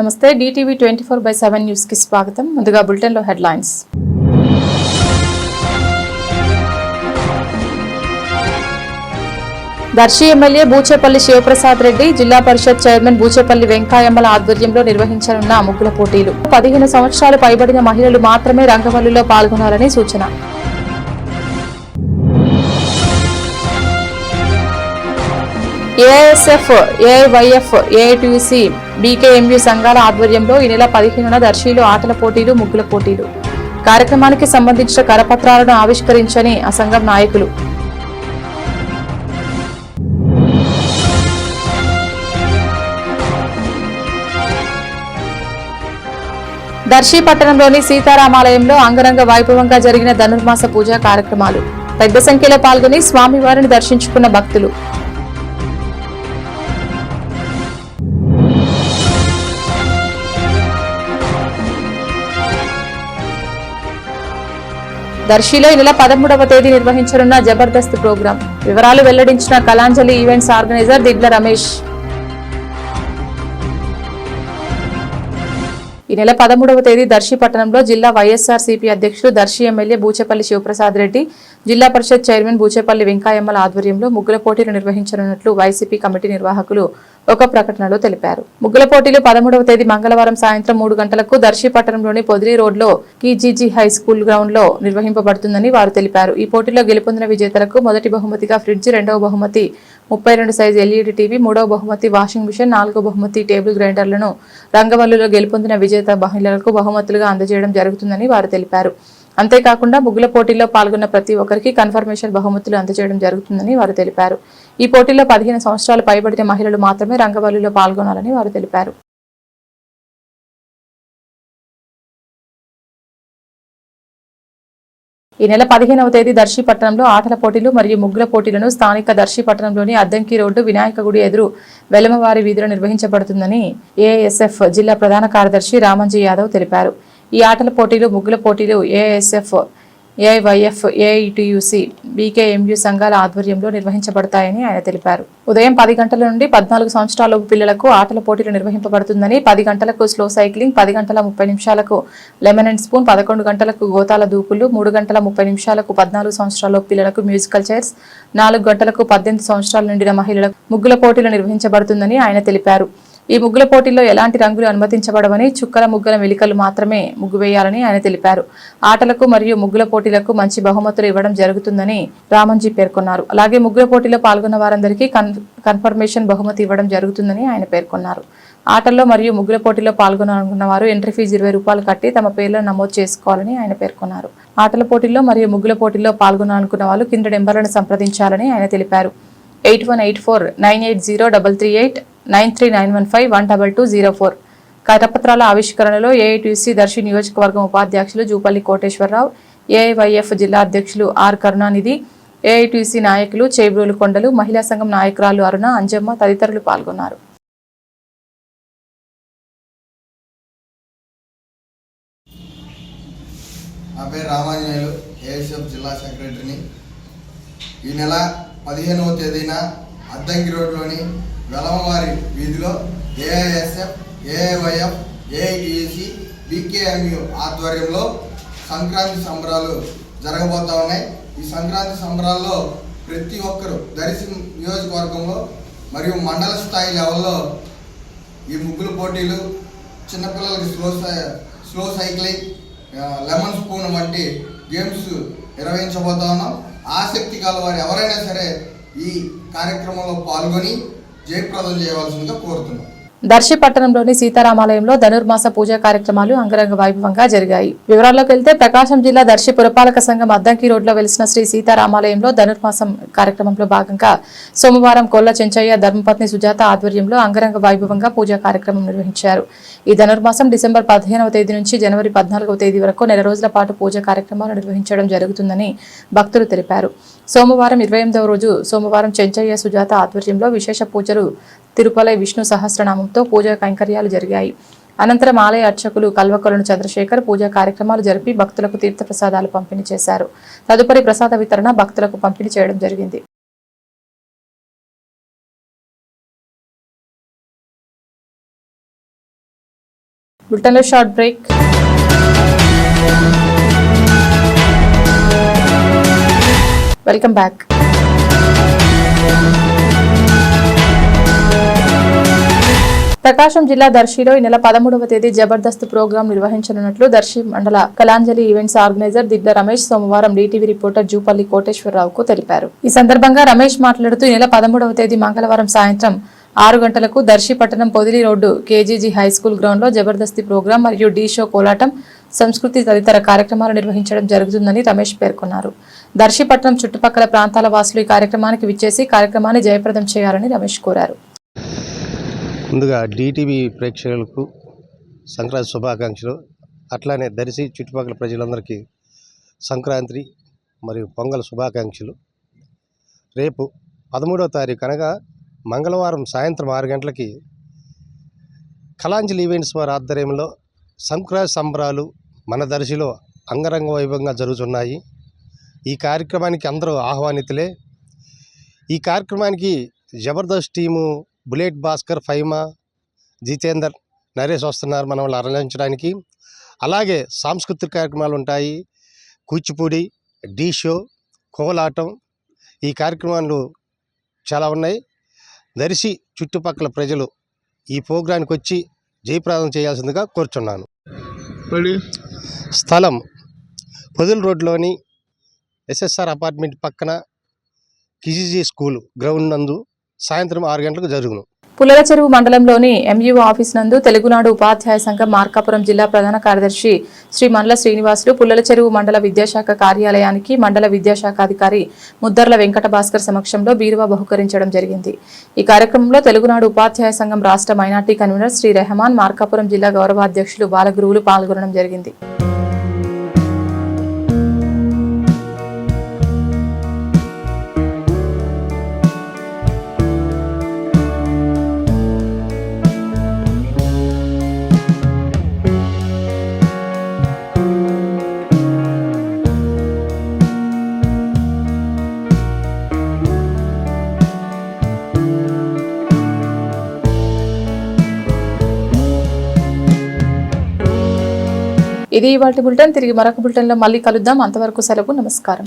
నమస్తే DTV twenty four by seven న్యూస్కి స్వాగతం. ముందుగా బులెటిన్లో హెడ్లైన్స్. దర్శి ఎమ్మెల్యే బూచేపల్లి శివప్రసాద్ రెడ్డి జిల్లా పరిషత్ చైర్మన్ బూచేపల్లి వెంకాయమ్మల ఆధ్వర్యంలో నిర్వహించనున్న ముగ్గుల పోటీలు. పదిహేను సంవత్సరాలు పైబడిన మహిళలు మాత్రమే రంగవల్లిలో పాల్గొనాలని సూచన. ఏఎస్ఎఫ్ ఏవైఎఫ్ ఏఐటీసీ బీకేఎంయు సంఘాల ఆధ్వర్యంలో ఈ నెల పదిహేనున దర్శిలో ఆటల పోటీలు ముగ్గుల పోటీలు. కార్యక్రమానికి సంబంధించిన కరపత్రాలను ఆవిష్కరించని ఆ సంఘం నాయకులు. దర్శి పట్టణంలోని సీతారామాలయంలో అంగరంగ వైభవంగా జరిగిన ధనుర్మాస పూజా కార్యక్రమాలు. పెద్ద సంఖ్యలో పాల్గొని స్వామివారిని దర్శించుకున్న భక్తులు. దర్శిలో ఈ నెల పదమూడవ తేదీ నిర్వహించనున్న జబర్దస్త్ ప్రోగ్రాం. వివరాలు వెల్లడించిన కళాంజలి ఈవెంట్స్ ఆర్గనైజర్ దిడ్ల రమేష్. ఈ నెల పదమూడవ తేదీ దర్శి పట్టణంలో జిల్లా వైఎస్ఆర్ సిపి అధ్యక్షులు దర్శి ఎమ్మెల్యే బూచేపల్లి శివప్రసాద్ రెడ్డి జిల్లా పరిషత్ చైర్మన్ బూచేపల్లి వెంకాయమ్మల ఆధ్వర్యంలో ముగ్గుల పోటీలు నిర్వహించనున్నట్లు వైసీపీ కమిటీ నిర్వాహకులు ఒక ప్రకటనలో తెలిపారు. ముగ్గుల పోటీలు పదమూడవ తేదీ మంగళవారం సాయంత్రం మూడు గంటలకు దర్శి పట్టణంలోని పొదిలి రోడ్లో కీజీజీ హై స్కూల్ గ్రౌండ్లో నిర్వహింపబడుతుందని వారు తెలిపారు. ఈ పోటీలో గెలుపొందిన విజేతలకు మొదటి బహుమతిగా ఫ్రిడ్జ్ రెండవ బహుమతి ముప్పై రెండు సైజు ఎల్ఈడి టీవీ మూడవ బహుమతి వాషింగ్ మిషన్ నాలుగో బహుమతి టేబుల్ గ్రైండర్లను రంగవల్లులో గెలుపొందిన విజేత మహిళలకు బహుమతులుగా అందజేయడం జరుగుతుందని వారు తెలిపారు. అంతేకాకుండా ముగ్గుల పోటీల్లో పాల్గొన్న ప్రతి ఒక్కరికి కన్ఫర్మేషన్ బహుమతులు అందజేయడం జరుగుతుందని వారు తెలిపారు. ఈ పోటీలో పదిహేను సంవత్సరాలు పైబడిన మహిళలు మాత్రమే రంగవల్లిలో పాల్గొనాలని వారు తెలిపారు. ఈ నెల పదిహేనవ తేదీ దర్శి పట్టణంలో ఆటల పోటీలు మరియు ముగ్గుల పోటీలను స్థానిక దర్శి పట్టణంలోని అద్దంకి రోడ్డు వినాయక గుడి ఎదురు వెలమవారి వీధిలో నిర్వహించబడుతుందని ఏఎస్ఎఫ్ జిల్లా ప్రధాన కార్యదర్శి రామంజీ యాదవ్ తెలిపారు. ఈ ఆటల పోటీలు ముగ్గుల పోటీలు ఏఎస్ఎఫ్ ఏఐవైఎఫ్ ఏఐటియుసి బీకేఎంయు సంఘాల ఆధ్వర్యంలో నిర్వహించబడతాయని ఆయన తెలిపారు. ఉదయం పది గంటల నుండి పద్నాలుగు సంవత్సరాల పిల్లలకు ఆటల పోటీలు నిర్వహింపబడుతుందని పది గంటలకు స్లో సైక్లింగ్ పది గంటల ముప్పై నిమిషాలకు లెమన్ అండ్ స్పూన్ పదకొండు గంటలకు గోతాల దూకులు మూడు గంటల ముప్పై నిమిషాలకు పద్నాలుగు సంవత్సరాల పిల్లలకు మ్యూజికల్ చైర్స్ నాలుగు గంటలకు పద్దెనిమిది సంవత్సరాల నిండిన మహిళలకు ముగ్గుల పోటీలు నిర్వహించబడుతుందని ఆయన తెలిపారు. ఈ ముగ్గుల పోటీల్లో ఎలాంటి రంగులు అనుమతించబడవని చుక్కల ముగ్గుల మెలికలు మాత్రమే ముగ్గు వేయాలని ఆయన తెలిపారు. ఆటలకు మరియు ముగ్గుల పోటీలకు మంచి బహుమతులు ఇవ్వడం జరుగుతుందని రామంజీ పేర్కొన్నారు. అలాగే ముగ్గుల పోటీలో పాల్గొన్న వారందరికీ కన్ కన్ఫర్మేషన్ బహుమతి ఇవ్వడం జరుగుతుందని ఆయన పేర్కొన్నారు. ఆటల్లో మరియు ముగ్గుల పోటీలో పాల్గొనాలనుకున్న వారు ఎంట్రీ ఫీజు ఇరవై రూపాయలు కట్టి తమ పేర్లను నమోదు చేసుకోవాలని ఆయన పేర్కొన్నారు. ఆటల పోటీల్లో మరియు ముగ్గుల పోటీల్లో పాల్గొనాలనుకున్న వాళ్ళు కింద నెంబర్లను సంప్రదించాలని ఆయన తెలిపారు. Eight one eight four nine eight zero double three eight nine three nine one five one double two zero four. కరపత్రాల ఆవిష్కరణలో ఏఐటీసీ దర్శి నియోజకవర్గం ఉపాధ్యక్షులు జూపల్లి కోటేశ్వరరావు ఏఐవైఎఫ్ జిల్లా అధ్యక్షులు ఆర్ కరుణానిధి ఏఐటీసీ నాయకులు చేబ్రోలు కొండలు మహిళా సంఘం నాయకురాలు అరుణ అంజమ్మ తదితరులు పాల్గొన్నారు. నా పేరు రామాంజనేయులు ఏఎస్ఎఫ్ జిల్లా సెక్రటరీని. ఈ నెల పదిహేనవ తేదీన అద్దంకి రోడ్లోని వెలమవారి వీధిలో ఏఐఎస్ఎఫ్ ఏఐవైఎఫ్ ఏఐటిఎసి బీకేఎంయు ఆధ్వర్యంలో సంక్రాంతి సంబరాలు జరగబోతా ఉన్నాయి. ఈ సంక్రాంతి సంబరాల్లో ప్రతి ఒక్కరు దరిసి నియోజకవర్గంలో మరియు మండల స్థాయి లెవెల్లో ఈ ముగ్గుల పోటీలు చిన్నపిల్లలకి స్లో సై- స్లో సైక్లింగ్ లెమన్ స్పూన్ వంటి గేమ్స్ నిర్వహించబోతా ఉన్నాం. ఆసక్తి గల వారు ఎవరైనా సరే ఈ కార్యక్రమంలో పాల్గొని జయప్రదం చేయవలసిందిగా కోరుతున్నాం. దర్శి పట్టణంలోని సీతారామాలయంలో ధనుర్మాస పూజా కార్యక్రమాలు అంగరంగ వైభవంగా జరిగాయి. వివరాల్లోకి వెళ్తే ప్రకాశం జిల్లా దర్శి పురపాలక సంఘం అద్దంకి రోడ్లో వెలిసిన శ్రీ సీతారామాలయంలో ధనుర్మాసం కార్యక్రమంలో భాగంగా సోమవారం కొల్ల చెంచయ్య ధర్మపత్ని సుజాత ఆధ్వర్యంలో అంగరంగ వైభవంగా పూజా కార్యక్రమం నిర్వహించారు. ఈ ధనుర్మాసం డిసెంబర్ పదిహేనవ తేదీ నుంచి జనవరి పద్నాలుగవ తేదీ వరకు నెల రోజుల పాటు పూజా కార్యక్రమాలు నిర్వహించడం జరుగుతుందని భక్తులు తెలిపారు. సోమవారం ఇరవై ఎనిమిదవ రోజు సోమవారం చెంచయ్య సుజాత ఆధ్వర్యంలో విశేష పూజలు తిరుపలై విష్ణు సహస్రనామంతో పూజా కైంకర్యాలు జరిగాయి. అనంతరం ఆలయ అర్చకులు కల్వకొలను చంద్రశేఖర్ పూజా కార్యక్రమాలు జరిపి భక్తులకు తీర్థప్రసాదాలు పంపిణీ చేశారు. తదుపరి ప్రసాద వితరణ భక్తులకు పంపిణీ చేయడం జరిగింది. బులెటిన్లో short break. Welcome back. Prakasam జిల్లా దర్శిలో ఈ నెల పదమూడవ తేదీ జబర్దస్త్ ప్రోగ్రాం నిర్వహించనున్నట్లు దర్శి మండల కలాంజలి ఈవెంట్స్ ఆర్గనైజర్ దిడ్డ రమేష్ సోమవారం డీటీవీ రిపోర్టర్ జూపల్లి కోటేశ్వరరావుకు తెలిపారు. ఈ సందర్భంగా రమేష్ మాట్లాడుతూ ఈ నెల పదమూడవ తేదీ మంగళవారం సాయంత్రం ఆరు గంటలకు దర్శి పట్టణం Podili road KGG high school గ్రౌండ్లో జబర్దస్తి ప్రోగ్రాం మరియు డీ షో కోలాటం సంస్కృతి తదితర కార్యక్రమాలు నిర్వహించడం జరుగుతుందని రమేష్ పేర్కొన్నారు. దర్శిపట్నం చుట్టుపక్కల ప్రాంతాల వాసులు ఈ కార్యక్రమానికి విచ్చేసి కార్యక్రమాన్ని జయప్రదం చేయాలని రమేష్ కోరారు. ముందుగా డిటీవీ ప్రేక్షకులకు సంక్రాంతి శుభాకాంక్షలు. అట్లానే దర్శి చుట్టుపక్కల ప్రజలందరికీ సంక్రాంతి మరియు పొంగల్ శుభాకాంక్షలు. రేపు పదమూడవ తారీఖు అనగా మంగళవారం సాయంత్రం ఆరు గంటలకి కళాంజలి ఈవెంట్స్ వారి ఆధ్వర్యంలో సంక్రాంతి సంబరాలు మన దర్శిలో అంగరంగ వైభవంగా జరుగుతున్నాయి. ఈ కార్యక్రమానికి అందరూ ఆహ్వానితులే. ఈ కార్యక్రమానికి జబర్దస్త్ టీము బుల్లెట్ భాస్కర్ ఫైమా జితేందర్ నరేష్ వస్తున్నారు మనం అలంచడానికి అలాగే సాంస్కృతిక కార్యక్రమాలు ఉంటాయి. కూచిపూడి డీ షో కోలాటం ఈ కార్యక్రమాలు చాలా ఉన్నాయి. దర్శి చుట్టుపక్కల ప్రజలు ఈ ప్రోగ్రానికి వచ్చి జయప్రదం చేయాల్సిందిగా కోరుచున్నాను. స్థలం పొదుల రోడ్లోని ఎస్ఎస్ఆర్ అపార్ట్మెంట్ పక్కన కిజీజీ స్కూల్ గ్రౌండ్ నందు సాయంత్రం ఆరు గంటలకు జరుగును. పుల్లల చెరువు మండలంలోని ఎంయూఓ ఆఫీస్ నందు తెలుగునాడు ఉపాధ్యాయ సంఘం మార్కాపురం జిల్లా ప్రధాన కార్యదర్శి శ్రీ మండల శ్రీనివాసులు పుల్లల చెరువు మండల విద్యాశాఖ కార్యాలయానికి మండల విద్యాశాఖ అధికారి ముద్దర్ల వెంకట భాస్కర్ సమక్షంలో బీరువా బహుకరించడం జరిగింది. ఈ కార్యక్రమంలో తెలుగునాడు ఉపాధ్యాయ సంఘం రాష్ట్ర మైనార్టీ కన్వీనర్ శ్రీ రెహమాన్ మార్కాపురం జిల్లా గౌరవాధ్యక్షులు బాలగురువులు పాల్గొనడం జరిగింది. ఇది ఇవాటి బులెటిన్. తిరిగి మరొక బులెటిన్లో మళ్ళీ కలుద్దాం. అంతవరకు సెలవు నమస్కారం.